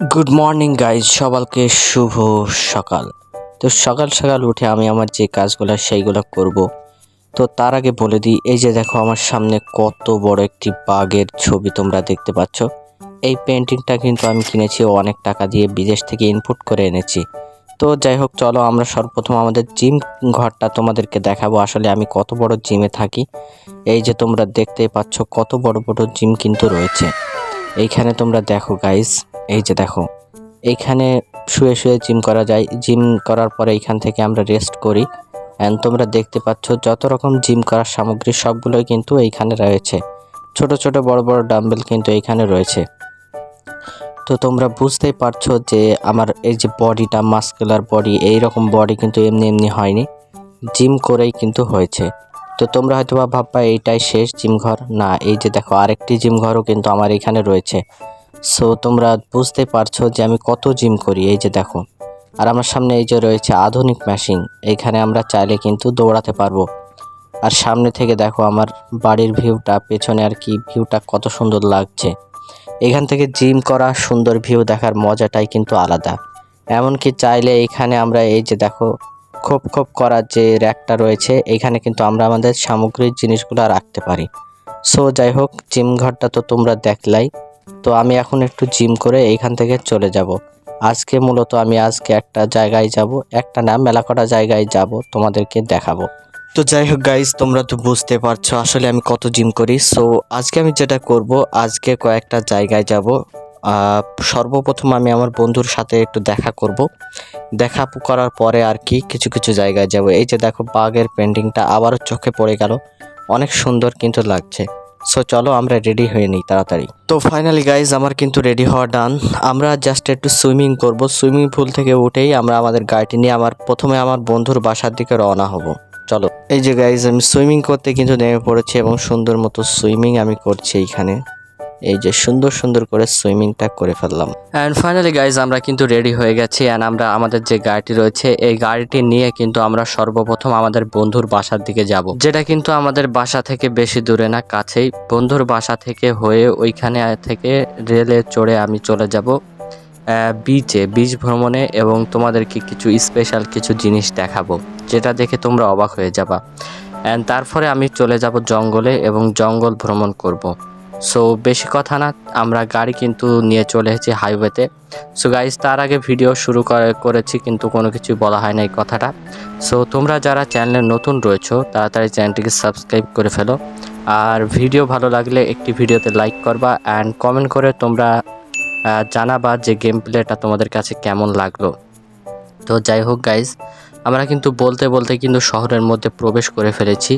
Good morning guys সকালকে শুভ সকাল। তো সকাল সকাল উঠে আমি আমার যে কাজগুলো সেইগুলো করব। তো তার আগে বলে দিই, এই যে দেখো আমার সামনে কত বড় একটি বাঘের ছবি তোমরা দেখতে পাচ্ছ। এই পেন্টিংটা কিন্তু আমি কিনেছি, অনেক টাকা দিয়ে বিদেশ থেকে ইনপুট করে এনেছি। তো যাই হোক, চলো আমরা সর্বপ্রথম আমাদের জিম ঘরটা তোমাদেরকে দেখাবো। আসলে আমি কত বড় জিমে থাকি। এই যে তোমরা দেখতেই পাচ্ছ কত বড় বড় জিম কিন্তু রয়েছে। এইখানে তোমরা দেখো গাইস এই যে দেখো এইখানে শুয়ে শুয়ে জিম করা যায়। জিম করার পরে এইখান থেকে আমরা রেস্ট করি। অ্যান্ড তোমরা দেখতে পাচ্ছ যত রকম জিম করার সামগ্রী সবগুলোই কিন্তু এইখানে রয়েছে। ছোট ছোট বড় বড় ডাম্বেল কিন্তু এইখানে রয়েছে। তো তোমরা বুঝতেই পারছ যে আমার এই যে বডিটা মাস্কুলার বডি এই রকম বডি কিন্তু এমনি এমনি হয়নি। জিম করেই কিন্তু হয়েছে। তো তোমরা হয়তো ভাববা, এইটাই শেষ জিম ঘর? না, এই যে দেখো, আরেকটি জিম ঘরও কিন্তু আমার এখানে রয়েছে। সো তোমরা বুঝতে পারছ যে আমি কত জিম করি, এই যে দেখো। আর আমার সামনে এই যে রয়েছে আধুনিক মেশিন, এইখানে আমরা চাইলে কিন্তু দৌড়াতে পারব। আর সামনে থেকে দেখো আমার বাড়ির ভিউটা, পেছনে আর কি ভিউটা কত সুন্দর লাগছে। এখান থেকে জিম করা, সুন্দর ভিউ দেখার মজাটাই কিন্তু আলাদা। এমনকি চাইলে এখানে আমরা এই যে দেখো, খোপ খোপ করার যে র্যাকটা রয়েছে, এখানে কিন্তু আমরা আমাদের সামগ্রিক জিনিসগুলো রাখতে পারি। সো যাই হোক, জিম ঘরটা তো তোমরা দেখলাই। তো আমি এখন একটু জিম করে এইখান থেকে চলে যাব। আজকে মূলত আমি আজকে একটা জায়গায় যাব, একটা না মেলা কটা জায়গায় যাব, তোমাদেরকে দেখাবো। তো যাই হোক গাইজ তোমরা তো বুঝতে পারছ আসলে আমি কত জিম করি। সো আজকে আমি যেটা করব, আজকে কয়েকটা জায়গায় যাব। সর্বপ্রথম আমি আমার বন্ধুর সাথে একটু দেখা করব। দেখা করার পরে আর কি কিছু কিছু জায়গায় যাব। এই যে দেখো, বাঘের পেন্টিংটা আবারও চোখে পড়ে গেল। অনেক সুন্দর কিন্তু লাগছে। সো চলো আমরা রেডি হয়ে নিই তাড়াতাড়ি। তো ফাইনালি গাইজ আমার কিন্তু রেডি হওয়া ডান আমরা জাস্ট একটু সুইমিং করব। সুইমিং পুল থেকে উঠেই আমরা আমাদের গাড়িটি নিয়ে আমার প্রথমে আমার বন্ধুর বাসার দিকে রওনা হব। চলো। এই যে গাইজ আমি সুইমিং করতে কিন্তু নেমে পড়েছি এবং সুন্দর মতো সুইমিং আমি করছি এইখানে। এই যে সুন্দর সুন্দর করে সুইমিংটা করে ফেললাম। অ্যান্ড ফাইনালি গাইজ আমরা কিন্তু রেডি হয়ে গেছি অ্যান্ড আমরা আমাদের যে গাড়িটি রয়েছে, এই গাড়িটি নিয়ে কিন্তু আমরা সর্বপ্রথম আমাদের বন্ধুর বাসার দিকে যাব। যেটা কিন্তু আমাদের বাসা থেকে বেশি দূরে না, কাছেই। বন্ধুর বাসা থেকে হয়ে ওইখানে থেকে রেলে চড়ে আমি চলে যাব বিচে বিচ ভ্রমণে এবং তোমাদেরকে কিছু স্পেশাল কিছু জিনিস দেখাবো, যেটা দেখে তোমরা অবাক হয়ে যাবা। অ্যান্ড তারপরে আমি চলে যাব জঙ্গলে এবং জঙ্গল ভ্রমণ করব। সো বেশি কথা না, আমরা গাড়ি কিন্তু নিয়ে চলে এসেছি হাইওয়েতে সো গাইজ তার আগে ভিডিও শুরু করে, করেছি, কিন্তু কোনো কিছু বলা হয় না এই কথাটা। সো তোমরা যারা চ্যানেলে নতুন রয়েছো, তাড়াতাড়ি চ্যানেলটিকে সাবস্ক্রাইব করে ফেলো। আর ভিডিও ভালো লাগলে একটি ভিডিওতে লাইক করবা অ্যান্ড কমেন্ট করে তোমরা জানাবা যে গেম প্লেটা তোমাদের কাছে কেমন লাগল। তো যাই হোক গাইজ আমরা কিন্তু বলতে বলতে কিন্তু শহরের মধ্যে প্রবেশ করে ফেলেছি।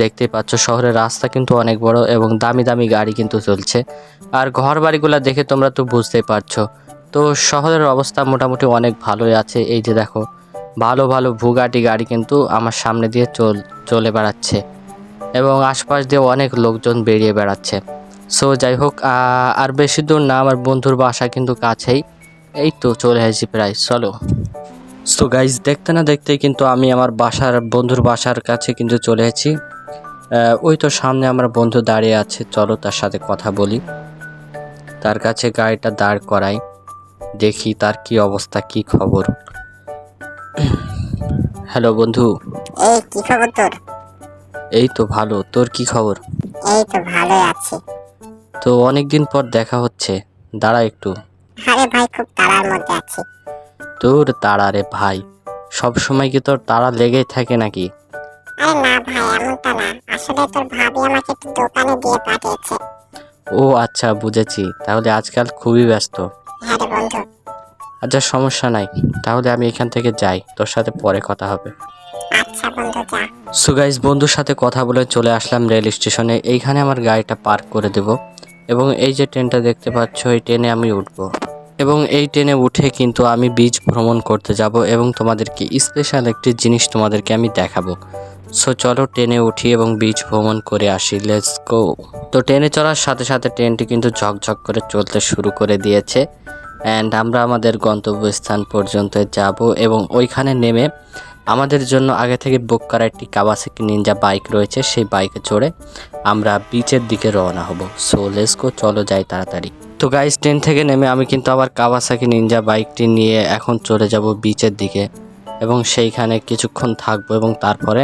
দেখতেই পাচ্ছ, শহরের রাস্তা কিন্তু অনেক বড় এবং দামি দামি গাড়ি কিন্তু চলছে। আর ঘর বাড়িগুলো দেখে তোমরা তো বুঝতেই পারছ। তো শহরের অবস্থা মোটামুটি অনেক ভালোই আছে। এই যে দেখো, ভালো ভালো ভুগাটি গাড়ি কিন্তু আমার সামনে দিয়ে চল, চলে বেড়াচ্ছে এবং আশপাশ দিয়ে অনেক লোকজন বেরিয়ে বেড়াচ্ছে। সো যাই হোক আর বেশি দূর না, আমার বন্ধুর বাসা কিন্তু কাছেই। এই তো চলে এসেছি প্রায়, চলো। সো গাইজ দেখতে না দেখতে কিন্তু আমি আমার বাসার, বন্ধুর বাসার কাছে কিন্তু চলে এসেছি। ওই তো সামনে আমার বন্ধু দাঁড়িয়ে আছে চলো তার সাথে কথা বলি। তার কাছে গাড়িটা দাঁড় করাই দেখি তার কি অবস্থা কি খবর। হ্যালো বন্ধু। এই কি খবর তোর? এই তো ভালো তোর কি খবর? এই তো ভালোই আছি। তো অনেক দিন পর দেখা হচ্ছে দাঁড়া একটু। আরে ভাই খুব তাড়ার মধ্যে আছি। তোর তাড়া রে ভাই সব সময় কি তোর তাড়া লেগেই থাকে নাকি? আরে না ভাই এমনটা না। আসলে তোর ভাবি আমাকে একটু দোকানে দিয়ে পাঠিয়েছে। ও আচ্ছা বুঝেছি। তাহলে আজকাল খুবই ব্যস্ত। হ্যাঁ রে বন্ধু। আচ্ছা সমস্যা নাই। তাহলে আমি এখান থেকে যাই। তোর সাথে পরে কথা হবে। আচ্ছা বন্ধু যা। সো গাইজ বন্ধুর সাথে কথা বলে চলে আসলাম রেল স্টেশনে। এইখানে আমার গাড়িটা পার্ক করে দেব। এবং এই যে ট্রেনটা দেখতে পাচ্ছ এই ট্রেনে আমি উঠব। এবং এই ট্রেনে উঠে কিন্তু আমি বিচ ভ্রমণ করতে যাব এবং তোমাদেরকে স্পেশাল একটি জিনিস তোমাদেরকে আমি দেখাবো। সো চলো ট্রেনে উঠি এবং বিচ ভ্রমণ করে আসি লেটস গো তো ট্রেনে চলার সাথে সাথে ট্রেনটি কিন্তু ঝকঝক করে চলতে শুরু করে দিয়েছে। অ্যান্ড আমরা আমাদের গন্তব্যস্থান পর্যন্ত যাব এবং ওইখানে নেমে আমাদের জন্য আগে থেকে বুক করা একটি কাওয়াসাকি নিনজা বাইক রয়েছে, সেই বাইকে চড়ে আমরা বিচের দিকে রওনা হব। সো লেসকো চলো যাই তাড়াতাড়ি। তো গাইস ট্রেন থেকে নেমে আমি কিন্তু আবার কাওয়াসাকি নিনজা বাইকটি নিয়ে এখন চলে যাব বিচের দিকে এবং সেইখানে কিছুক্ষণ থাকব এবং তারপরে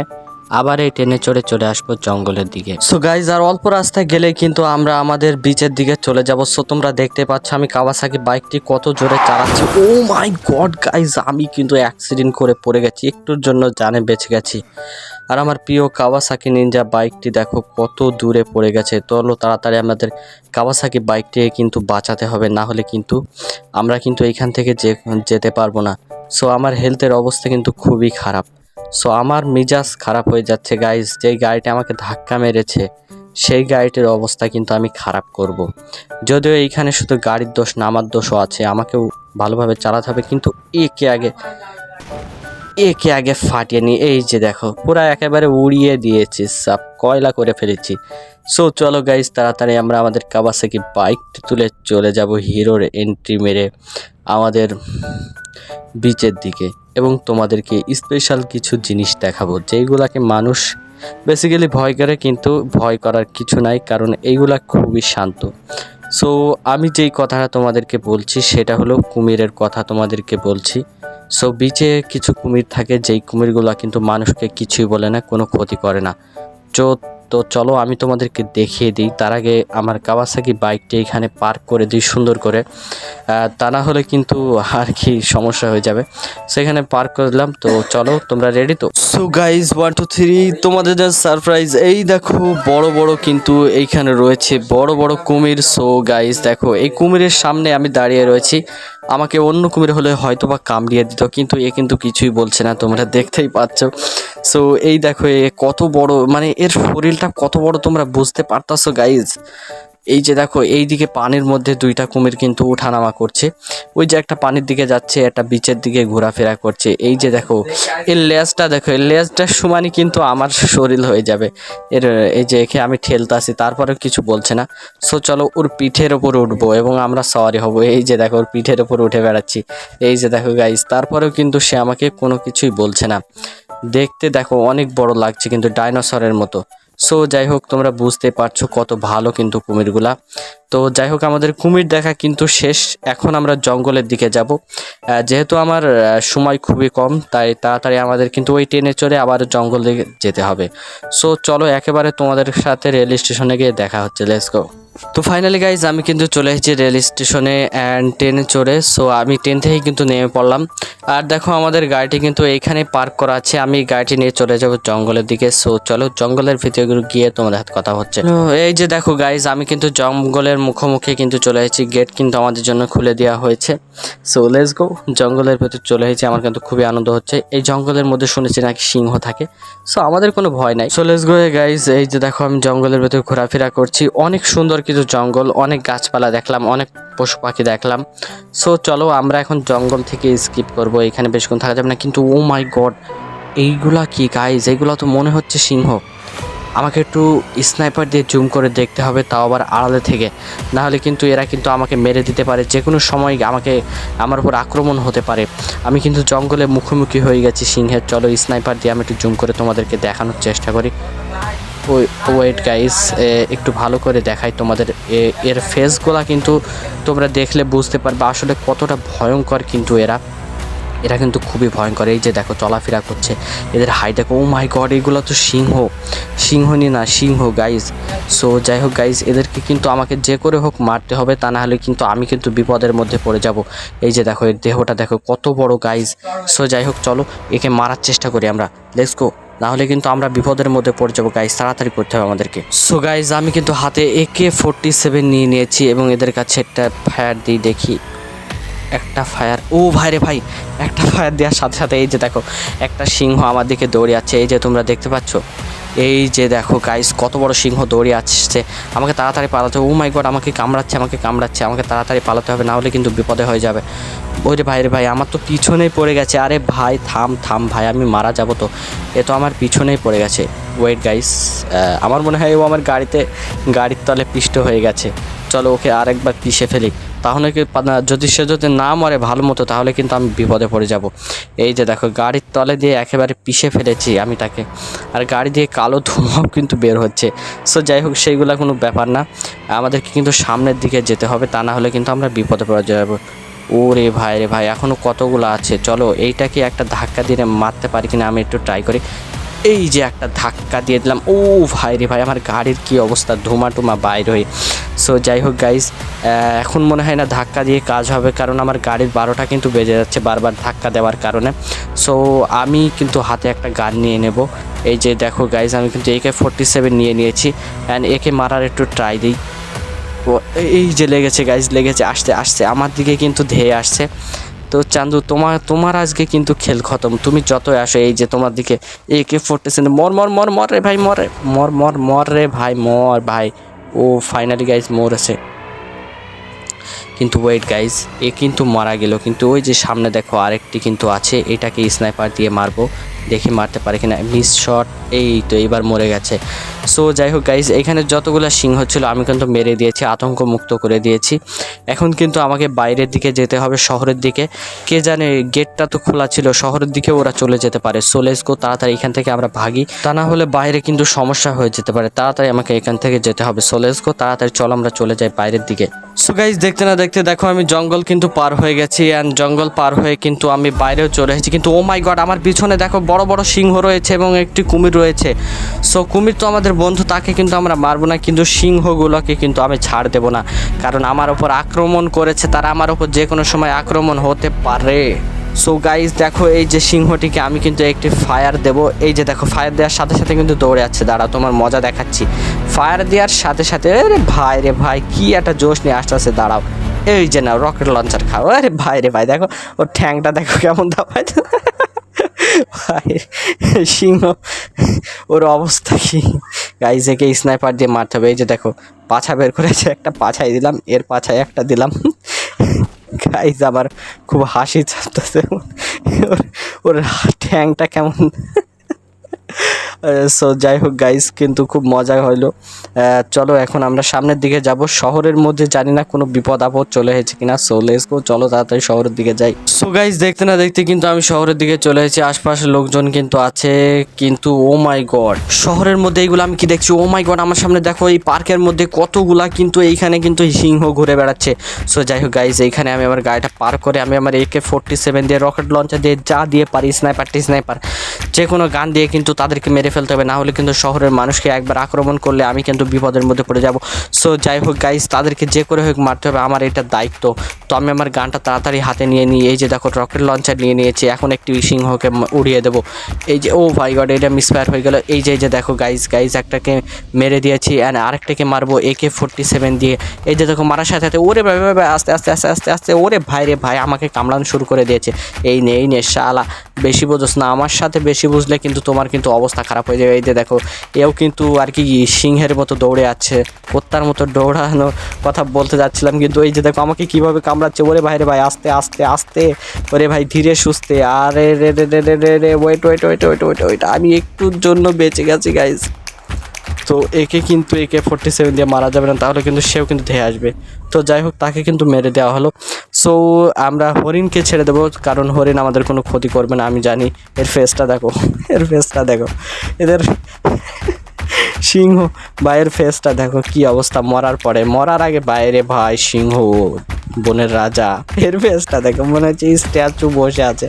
আবার এই ট্রেনে চড়ে চলে আসব জঙ্গলের দিকে। সো গাইজ আর অল্প রাস্তায় গেলে কিন্তু আমরা আমাদের বিচের দিকে চলে যাব। সো তোমরা দেখতে পাচ্ছ আমি কাওয়াসাকি বাইকটি কত জোরে চালাচ্ছি। ও মাই গড গাইজ আমি কিন্তু অ্যাক্সিডেন্ট করে পড়ে গেছি। একটুর জন্য জানে বেঁচে গেছি। আর আমার প্রিয় কাওয়াসাকি নিনজা বাইকটি দেখো কত দূরে পড়ে গেছে। চলো তাড়াতাড়ি আমাদের কাওয়াসাকি বাইকটিকে কিন্তু বাঁচাতে হবে, না হলে কিন্তু আমরা কিন্তু এইখান থেকে যেতে পারব না। সো আমার হেলথের অবস্থা কিন্তু খুবই খারাপ। সো আমার মিজাজ খারাপ হয়ে যাচ্ছে গাইজ যেই গাড়িটা আমাকে ধাক্কা মেরেছে, সেই গাড়িটির অবস্থা কিন্তু আমি খারাপ করব। যদিও এইখানে শুধু গাড়ির দোষ না আমার দোষও আছে, আমাকেও ভালোভাবে চালাতে হবে, কিন্তু একে আগে একে আগে ফাটিয়ে নি এই যে দেখো, পুরা একেবারে উড়িয়ে দিয়েছি, সব কয়লা করে ফেলেছি। সো চলো গাইজ তাড়াতাড়ি আমরা আমাদের কাবাসাকি বাইকটি তুলে চলে যাব হিরোর এন্ট্রি মেরে আমাদের বিচের দিকে। এবং তোমাদেরকে স্পেশাল কিছু জিনিস দেখাবো, যেইগুলাকে মানুষ বেসিক্যালি ভয় করে কিন্তু ভয় করার কিছু নাই, কারণ এইগুলা খুবই শান্ত। সো আমি যেই কথাটা তোমাদেরকে বলছি, সেটা হলো কুমিরের কথা তোমাদেরকে বলছি। সো বিচে কিছু কুমির থাকে, যেই কুমিরগুলা কিন্তু মানুষকে কিছুই বলে না, কোনো ক্ষতি করে না। তো তো চলো আমি তোমাদেরকে দেখিয়ে দিই। তার আগে আমার কাওয়াসাকি বাইকটি এখানে পার্ক করে দিই সুন্দর করে। তা না হলে কিন্তু আর কি সমস্যা হয়ে যাবে। সেখানে পার্ক করলাম, তো চলো, তোমরা রেডি তো? So guys one two three তোমাদের যা সারপ্রাইজ এই দেখো, বড় বড় কিন্তু এইখানে রয়েছে, বড় বড় কুমির। সো গাইজ দেখো, এই কুমিরের সামনে আমি দাঁড়িয়ে রয়েছি। আমাকে অন্য কুমির হলে হয়তো বা কামড়িয়ে দিত, কিন্তু এ কিন্তু কিছুই বলছে না, তোমরা দেখতেই পাচ্ছ। সো এই দেখো, এ কত বড় মানে এর শরীরটা কত বড় তোমরা বুঝতে পারতাছো গাইজ এই যে দেখো, এই দিকে পানির মধ্যে দুইটা কুমির কিন্তু উঠানামা করছে। ওই যে একটা পানির দিকে যাচ্ছে, একটা বিচের দিকে ঘোরাফেরা করছে। এই যে দেখো, এর লেজটা দেখো, এর লেজটার সমানই কিন্তু আমার শরীর হয়ে যাবে। এর, এই যে একে আমি ঠেলতাছি, তারপরেও কিছু বলছে না। সো চলো ওর পিঠের ওপর উঠবো এবং আমরা সওয়ারি হব। এই যে দেখো, ওর পিঠের ওপর উঠে বেড়াচ্ছি। এই যে দেখো গাইজ তারপরেও কিন্তু সে আমাকে কোনো কিছুই বলছে না। দেখতে দেখো অনেক বড় লাগছে কিন্তু ডাইনোসরের মতো। সো যাই হোক তোমরা বুঝতে পারছ কত ভালো কিন্তু কুমিরগুলা। তো যাই হোক আমাদের কুমির দেখা কিন্তু শেষ। এখন আমরা জঙ্গলের দিকে যাব। যেহেতু আমার সময় খুবই কম, তাই তাড়াতাড়ি আমাদের কিন্তু ওই ট্রেনে চড়ে আবার জঙ্গল যেতে হবে। সো চলো, একেবারে তোমাদের সাথে রেল স্টেশনে গিয়ে দেখা হচ্ছে। লেটস তো ফাইনালি গাইজ আমি কিন্তু চলে এসেছি রেল স্টেশনে অ্যান্ড ট্রেনে চড়ে। সো আমি ট্রেন থেকেই কিন্তু নেমে পড়লাম। আর দেখো, আমাদের গাড়িটি কিন্তু এইখানে পার্ক করা আছে। আমি গাড়িটি নিয়ে চলে যাব জঙ্গলের দিকে। সো চলো জঙ্গলের ভিতরে গিয়ে তোমাদের সাথে কথা হচ্ছে। এই যে দেখো গাইজ আমি কিন্তু জঙ্গলের মুখোমুখি কিন্তু চলে এসেছি। গেট কিন্তু আমাদের জন্য খুলে দেওয়া হয়েছে। সো লেস গো জঙ্গলের ভেতর চলে এসেছি। আমার কিন্তু খুবই আনন্দ হচ্ছে। এই জঙ্গলের মধ্যে শুনেছি নাকি সিংহ থাকে। সো আমাদের কোনো ভয় নাই। সো গোয়ে গাইজ এই যে দেখো, আমি জঙ্গলের ভেতর ঘোরাফেরা করছি। অনেক সুন্দর কিছু জঙ্গল, অনেক গাছপালা দেখলাম, অনেক পশু পাখি দেখলাম। সো চলো, আমরা এখন জঙ্গল থেকে স্কিপ করব। এখানে বেশিক্ষণ থাকা যাবে না। কিন্তু ও মাই গড এইগুলা কি গাইজ এইগুলা তো মনে হচ্ছে সিংহ। আমাকে একটু স্নাইপার দিয়ে জুম করে দেখতে হবে, তাও আবার আড়ালে থেকে। না হলে কিন্তু এরা কিন্তু আমাকে মেরে দিতে পারে যে কোনো সময় আমাকে, আমার উপর আক্রমণ হতে পারে। আমি কিন্তু জঙ্গলে মুখোমুখি হয়ে গেছি, সিংহের। চলো স্নাইপার দিয়ে আমি একটু জুম করে তোমাদেরকে দেখানোর চেষ্টা করি। ওয়েট গাইস একটু ভালো করে দেখাই তোমাদের এর ফেসগুলা কিন্তু তোমরা দেখলে বুঝতে পারবে আসলে কতটা ভয়ঙ্কর কিন্তু এরা। এরা কিন্তু খুবই ভয়ঙ্কর। এই যে দেখো চলাফেরা করছে। এদের হাই দেখো ও মাই গড এগুলো তো সিংহ। সিংহ সিংহনি না, সিংহ গাইজ সো যাই হোক গাইজ এদেরকে কিন্তু আমাকে যে করে হোক মারতে হবে, তা না হলে কিন্তু আমি কিন্তু বিপদের মধ্যে পড়ে যাব। এই যে দেখো, এর দেহটা দেখো, কত বড় গাইজ সো যাই হোক, চলো, একে মারার চেষ্টা করি আমরা। লেটস গো না হলে কিন্তু আমরা বিপদের মধ্যে পড়ে যাব গাইজ তাড়াতাড়ি করতে হবে আমাদেরকে। সো গাইজ আমি কিন্তু হাতে একে ফোরটি সেভেন নিয়ে নিয়েছি এবং এদের কাছে একটা ফায়ার দিই দেখি। একটা ফায়ার ও ভাই রে ভাই, একটা ফায়ার দেওয়ার সাথে সাথে এই যে দেখো, একটা সিংহ আমার দিকে দৌড়ে যাচ্ছে এই যে তোমরা দেখতে পাচ্ছ? এই যে দেখো গাইস কত বড় সিংহ দৌড়ে আসছে। আমাকে তাড়াতাড়ি পালাতে হবে। ও মাই গড আমাকে কামড়াচ্ছে আমাকে কামড়াচ্ছে, আমাকে তাড়াতাড়ি পালাতে হবে, না হলে কিন্তু বিপদে হয়ে যাবে। ওই রে ভাই রে ভাই, আমার তো পিছনেই পড়ে গেছে। আরে ভাই, থাম থাম ভাই, আমি মারা যাব তো। এ তো আমার পিছনেই পড়ে গেছে। ওয়েট গাইস আমার মনে হয় ও আমার গাড়িতে, গাড়ির তলে পিষ্ট হয়ে গেছে। চলো ওকে আরেকবার পিষে ফেলি। তাহলে কি যদি সে যদি না মরে ভালো মতো, তাহলে কিন্তু আমি বিপদে পড়ে যাব। এই যে দেখো, গাড়ির তলে দিয়ে একেবারে পিষে ফেলেছি আমি তাকে। আর গাড়ি দিয়ে কালো ধোঁয়াও কিন্তু বের হচ্ছে। সো যাই হোক, সেইগুলো কোনো ব্যাপার না। আমাদেরকে কিন্তু সামনের দিকে যেতে হবে, তা না হলে কিন্তু আমরা বিপদে পড়ে যাব। ওরে ভাই রে ভাই এখনও কতগুলো আছে? চলো, এইটাকে একটা ধাক্কা দিয়ে মারতে পারি কিনা আমি একটু ট্রাই করি। এই যে একটা ধাক্কা দিয়ে দিলাম। ও ভাই রে ভাই, আমার গাড়ির কি অবস্থা? ধুমা টুমা বাইর হয়ে। সো যাই হোক গাইজ এখন মনে হয় না ধাক্কা দিয়ে কাজ হবে, কারণ আমার গাড়ির বারোটা কিন্তু বেজে যাচ্ছে বারবার ধাক্কা দেওয়ার কারণে। সো আমি কিন্তু হাতে একটা গান নিয়ে নেব। এই যে দেখো গাইজ আমি কিন্তু একে ফোরটি সেভেন নিয়ে নিয়েছি। অ্যান্ড একে মারার একটু ট্রাই দিই। ও, এই যে লেগেছে গাইজ লেগেছে, আসতে আসতে। আমার দিকে কিন্তু ধেয়ে আসছে। তো চান্দু, তোমার তোমার আজকে কিন্তু খেল খতম। তুমি যত আসো এই যে তোমার দিকে এ কে ফোরটি সেভেন মর মর মর মর রে ভাই, মর মর মর মর রে ভাই, মর ভাই। ও ফাইনালি গাইজ মোর আছে কিন্তু ওয়েট গাইজ এ কিন্তু মারা গেল। কিন্তু ওই যে সামনে দেখো আরেকটি কিন্তু আছে, এটাকে স্নাইপার দিয়ে মারবো। দেখি মারতে পারে কিনা মিস শট এই তো এবার মরে গেছে। সো যাই হোক গাইজ এখানে যতগুলো সিংহ ছিল, আমি কিন্তু মেরে দিয়েছি আতঙ্ক মুক্ত করে দিয়েছি। এখন কিন্তু আমাকে বাইরের দিকে যেতে হবে, শহরের দিকে। কে জানে গেটটা তো খোলা ছিল, শহরের দিকে ওরা চলে যেতে পারে। সো লেটস তাড়াতাড়ি এখান থেকে আমরা ভাগি। তা না হলে বাইরে কিন্তু সমস্যা হয়ে যেতে পারে, তাড়াতাড়ি আমাকে এখান থেকে যেতে হবে। সো লেটস তাড়াতাড়ি চল, আমরা চলে যাই বাইরের দিকে। সো গাইজ দেখতে না দেখতে দেখো আমি জঙ্গল কিন্তু পার হয়ে গেছি অ্যান্ড জঙ্গল পার হয়ে কিন্তু আমি বাইরেও চলে এসেছি। কিন্তু ও মাই গড আমার পিছনে দেখো বড় বড় সিংহ রয়েছে এবং একটি কুমির রয়েছে। সো কুমির তো আমাদের বন্ধু, তাকে কিন্তু আমরা মারবো না, কিন্তু সিংহগুলোকে কিন্তু আমি ছাড় দেবো না। কারণ আমার ওপর আক্রমণ করেছে, তারা আমার ওপর যে কোনো সময় আক্রমণ হতে পারে। সো গাইজ দেখো এই যে সিংহটিকে আমি কিন্তু একটি ফায়ার দেব। এই যে দেখো ফায়ার দেওয়ার সাথে সাথে কিন্তু দৌড়ে যাচ্ছে। দাঁড়া তোমার মজা দেখাচ্ছি। ফায়ার দেওয়ার সাথে সাথে, আরে ভাই রে ভাই, কি একটা জোশ নিয়ে আসতে আসতে দাঁড়াও। এই যে না রকেট লঞ্চার খাও। আরে ভাই রে ভাই, দেখো, ওর ঠ্যাংটা দেখো কেমন দাপায় ভাই সিংহ, ওর অবস্থা কি? গাইজ একে স্নাইপার দিয়ে মারতে হবে। এই যে দেখো, পাছা বের করেছে, একটা পাছাই দিলাম, এর পাছায় একটা দিলাম। গাইজ আমার খুব হাসি চাপতেছে। ওর ওর ঠ্যাংটা কেমন? সো যাই হোক গাইজ কিন্তু খুব মজা হইল। চলো এখন আমরা সামনের দিকে যাব। শহরের মধ্যে জানি না কোনো বিপদ আপদ চলে এসেছে কিনা সো লেটস গো চলো তাড়াতাড়ি শহরের দিকে যাই। সো গাইজ দেখতে না দেখতে কিন্তু আমি শহরের দিকে চলে এসেছি। আশপাশের লোকজন কিন্তু আছে, কিন্তু ও মাই গড শহরের মধ্যে এইগুলো আমি কি দেখছি? ও মাই গড আমার সামনে দেখো এই পার্কের মধ্যে কতগুলা কিন্তু এইখানে কিন্তু সিংহ ঘুরে বেড়াচ্ছে। সো যাই হোক গাইজ এইখানে আমি আমার গাড়িটা পার করে আমি আমার একে ফোরটি সেভেন দিয়ে রকেট লঞ্চার দিয়ে যা দিয়ে পারি স্নাইপার টি স্নাইপার যে কোনো গান দিয়ে কিন্তু তাদেরকে মেরে ফেলতে হবে না হলে কিন্তু শহরের মানুষকে একবার আক্রমণ করলে আমি কিন্তু বিপদের মধ্যে পড়ে যাব। সো যাই হোক গাইজ তাদেরকে যে করে হোক মারতে হবে আমার এটা দায়িত্ব। তো আমি আমার গানটা তাড়াতাড়ি হাতে নিয়ে নিই এই যে দেখো রকেট লঞ্চার নিয়ে নিয়েছি এখন একটি সিংহকে উড়িয়ে দেবো। এই যে ও ভাই গড এটা মিসফায়ার হয়ে গেল। এই যে যে দেখো গাইজ গাইজ একটাকে মেরে দিয়েছি অ্যান্ড আরেকটাকে মারবো একে ফোরটি সেভেন দিয়ে। এই যে দেখো মারার সাথে সাথে ওরে ভাই ভাই, আস্তে আস্তে আস্তে আস্তে আস্তে ওরে ভাই রে ভাই আমাকে কামড়ানো শুরু করে দিয়েছে। এই নে এই নে শালা বেশি বোঝোস না আমার সাথে বেশি বুঝলে কিন্তু তোমার কিন্তু অবস্থা খারাপ হয়ে যাবে। এই যে দেখো, এও কিন্তু আর কি সিংহের মতো দৌড়ে আছে কোত্তার মতো দৌড়ানো কথা বলতে যাচ্ছিলাম। কিন্তু এই যে দেখো, আমাকে কীভাবে কামড়াচ্ছে? ওরে ভাই রে ভাই, আস্তে আস্তে আস্তে। ওরে ভাই, ধীরে সুস্থে। আরে রে রে রে রে রে রে wait wait wait wait wait wait আমি একটুর জন্য বেঁচে গেছি গাইজ তো একে কিন্তু একে ফোরটি সেভেন দিয়ে মারা যাবে না, তাহলে কিন্তু সেও কিন্তু ধেয়ে আসবে। তো যাই হোক, তাকে কিন্তু মেরে দেওয়া হলো। সো আমরা হরিণকে ছেড়ে দেবো, কারণ হরিণ আমাদের কোনো ক্ষতি করবে না, আমি জানি। এর ফেসটা দেখো, এর ফেসটা দেখো। এদের সিংহ, ভাইয়ের ফেসটা দেখো কি অবস্থা, মরার পরে। মরার আগে বাইরে ভাই, সিংহ, বনের রাজা, এর ফেসটা দেখো, মনে হচ্ছে স্ট্যাচু বসে আছে।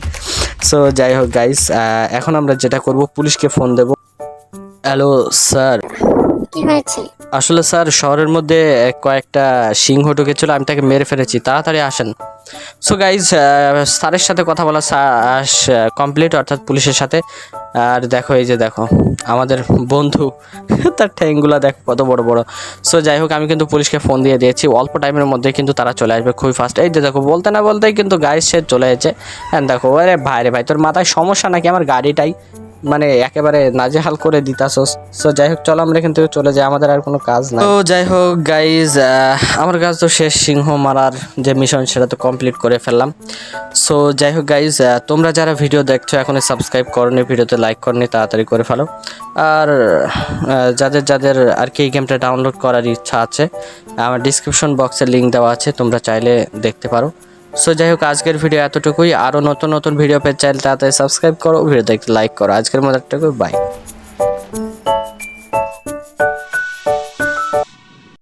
সো যাই হোক গাইস এখন আমরা যেটা করব, পুলিশকে ফোন দেব। Hello sir. কি হয়েছে? আসলে স্যার শহরের মধ্যে কয়েকটা সিংহ ঢুকেছিল আমি তাকে মেরে ফেলেছি। তাড়াতাড়ি আসেন। সো গাইজ স্যারের সাথে কথা বলা কমপ্লিট অর্থাৎ পুলিশের সাথে। আর দেখো এই যে দেখো আমাদের বন্ধু তার ঠ্যাংগুলো দেখো কত বড় বড়। সো যাই হোক আমি কিন্তু পুলিশকে ফোন দিয়ে দিয়েছি। অল্প টাইমের মধ্যে কিন্তু তারা চলে আসবে খুবই ফাস্ট এই যে দেখো বলতে না বলতেই কিন্তু গাইজ সে চলে এসেছে। হ্যাঁ দেখো আরে ভাই রে ভাই তোর মাথায় সমস্যা নাকি? আমার গাড়িটাই মানে একেবারে নাজেহাল করে দিতাছস। সো যাই হোক চলো আমরা এখান থেকে চলে যাই। আমাদের আর কোনো কাজ নাই। তো যাই হোক গাইজ আমার কাজ তো শেষ। সিংহ মারার যে মিশন সেটা তো কমপ্লিট করে ফেললাম। সো যাই হোক গাইজ তোমরা যারা ভিডিও দেখছ, এখনই সাবস্ক্রাইব করনি, ভিডিওতে লাইক করনি, তাড়াতাড়ি করে ফেলো। আর যাদের যাদের আর কি এই গেমটা ডাউনলোড করার ইচ্ছা আছে, আমার ডিসক্রিপশন বক্সে লিঙ্ক দেওয়া আছে, তোমরা চাইলে দেখতে পারো। সো যাই হোক আজকের ভিডিও এতটুকুই। আরও নতুন নতুন ভিডিও পেতে চাইলে তাড়াতাড়ি সাবস্ক্রাইব করো ভিডিও দেখতে লাইক করো। আজকের মতো এতটুকুই বাই